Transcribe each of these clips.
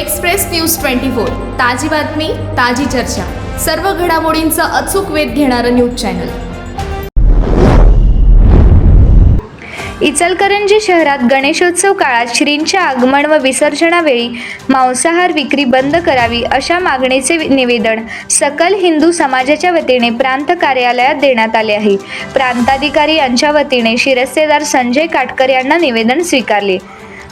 Express news twenty four. ताजी बातमी ताजी चर्चा. सर्व घडामोडींचा अचूक वेध घेणारं न्यूज चॅनल. इचलकरंजी शहरात गणेशोत्सव काळात श्रींच्या आगमन व विसर्जनावेळी मांसाहार विक्री बंद करावी अशा मागणीचे निवेदन सकल हिंदू समाजाच्या वतीने प्रांत कार्यालयात देण्यात आले आहे. प्रांताधिकारी यांच्या वतीने शिरस्तेदार संजय काटकर यांना निवेदन स्वीकारले.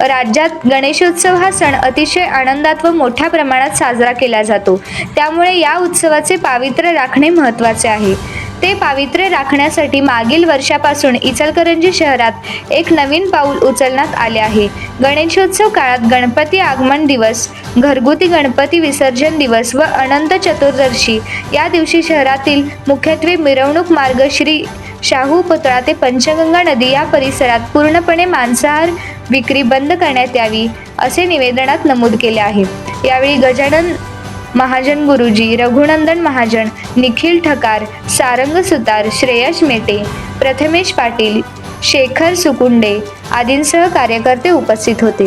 राज्यात गणेशोत्सव हा सण अतिशय आनंदात व मोठ्या प्रमाणात साजरा केला जातो. त्यामुळे या उत्सवाचे पावित्र्य राखणे महत्त्वाचे आहे. ते पावित्र्य राखण्यासाठी मागील वर्षापासून इचलकरंजी शहरात एक नवीन पाऊल उचलण्यात आले आहे. गणेशोत्सव काळात गणपती आगमन दिवस घरगुती गणपती विसर्जन दिवस व अनंत चतुर्दशी या दिवशी शहरातील मुख्यत्वे मिरवणूक मार्ग श्री शाहू पुतळा ते पंचगंगा नदी या परिसरात पूर्णपणे मांसाहार विक्री बंद करण्यात यावी असे निवेदनात नमूद केले आहे. यावेळी गजानन महाजन गुरुजी रघुनंदन महाजन निखिल ठकार सारंग सुतार श्रेयश मेटे प्रथमेश पाटील शेखर सुकुंडे आदींसह कार्यकर्ते उपस्थित होते.